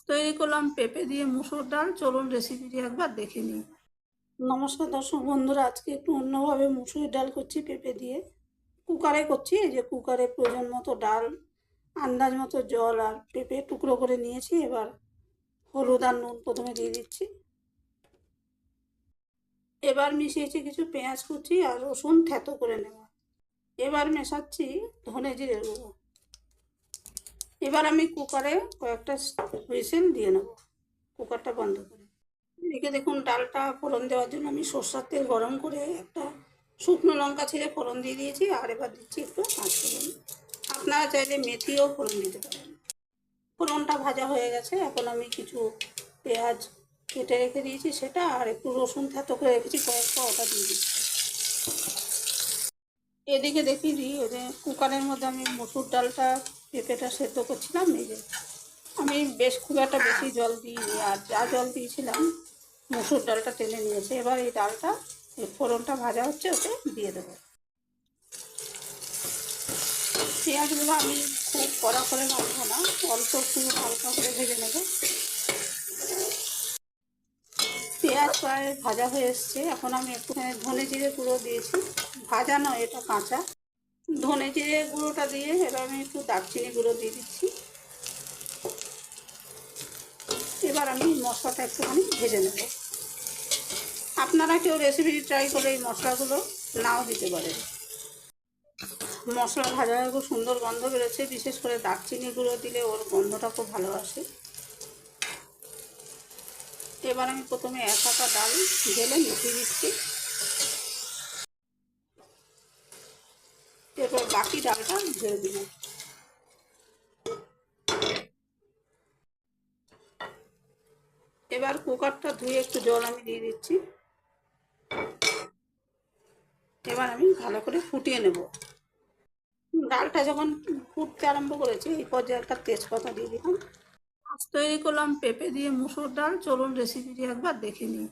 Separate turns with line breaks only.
তৈরি করলাম, পেঁপে দিয়ে মুসুর ডাল। চলুন রেসিপিটি একবার দেখে নিই। নমস্কার দর্শক বন্ধুরা, আজকে একটু অন্যভাবে মুসুরির ডাল করছি, পেঁপে দিয়ে। কুকারে করছি, এই যে কুকারে প্রয়োজন মতো ডাল, আন্দাজ মতো জল আর পেঁপে টুকরো করে নিয়েছি। এবার হলুদ আর নুন প্রথমে দিয়ে দিচ্ছি। এবার মিশিয়েছি কিছু পেঁয়াজ কুচি আর রসুন থেতো করে নেওয়া। এবার মেশাচ্ছি ধনে জিরে গুঁড়ো। এবার আমি কুকারে কয়েকটা হুইসেল দিয়ে নেব। কুকারটা বন্ধ করে। এদিকে দেখুন, ডালটা ফোড়ন দেওয়ার জন্য আমি সর্ষার তেল গরম করে একটা শুকনো লঙ্কা ছেড়ে ফোড়ন দিয়ে দিয়েছি, আর এবার দিচ্ছি একটু পাঁচ ফোড়ন। আপনারা চাইলে মেথিও ফোড়ন দিতে পারেন। ফোড়নটা ভাজা হয়ে গেছে, এখন আমি কিছু পেঁয়াজ কেটে রেখে দিয়েছি সেটা, আর একটু রসুন থেতো করে রেখেছি, কয়েকটা ওটা দিয়ে দিচ্ছি। এদিকে দেখি ওই যে কুকারের মধ্যে আমি মসুর ডালটা পেঁপেটা সেদ্ধ করছিলাম, এই যে আমি বেশ খুব একটা বেশি জল দিইনি, আর যা জল দিয়েছিলাম মসুর ডালটা টেনে নিয়েছে। এবার এই ডালটা, এই ফোড়নটা ভাজা হচ্ছে, ওকে দিয়ে দেবো। পেঁয়াজগুলো আমি খুব কড়া করে ভাজবো না, অল্প একটু হালকা করে ভেজে নেব। পেঁয়াজ প্রায় ভাজা হয়ে এসছে। এখন আমি একটুখানি ধনে জিরে গুঁড়ো দিয়েছি। ভাজা নয়, এটা কাঁচা। ধনে জিরে গুঁড়োটা দিয়ে এবার আমি একটু দারচিনি গুঁড়ো দিয়ে দিচ্ছি। এবার আমি মশলাটা একটুখানি ভেজে নেব। আপনারা কেউ রেসিপিটি ট্রাই করে এই মশলাগুলো নাও দিতে পারেন। মশলা ভাজা খুব সুন্দর গন্ধ বেরোচ্ছে। বিশেষ করে দারচিনি গুঁড়ো দিলে ওর গন্ধটা খুব ভালো আসে। এবার আমি প্রথমে এক হাতা ডাল ঢেলে মিশিয়ে দিচ্ছি। এরপর বাকি ডালটা ঢেলে দিব এবার কুকারটা ধুয়ে একটু জল আমি দিয়ে দিচ্ছি। এবার আমি ভালো করে ফুটিয়ে নেব। ডালটা যখন ফুটতে আরম্ভ করেছে, এই পর্যায়ে একটা তেজপাতা দিয়ে দিলাম। তৈরি করলাম পেঁপে দিয়ে মুসুর ডাল। চলুন রেসিপিটি একবার দেখে নিই।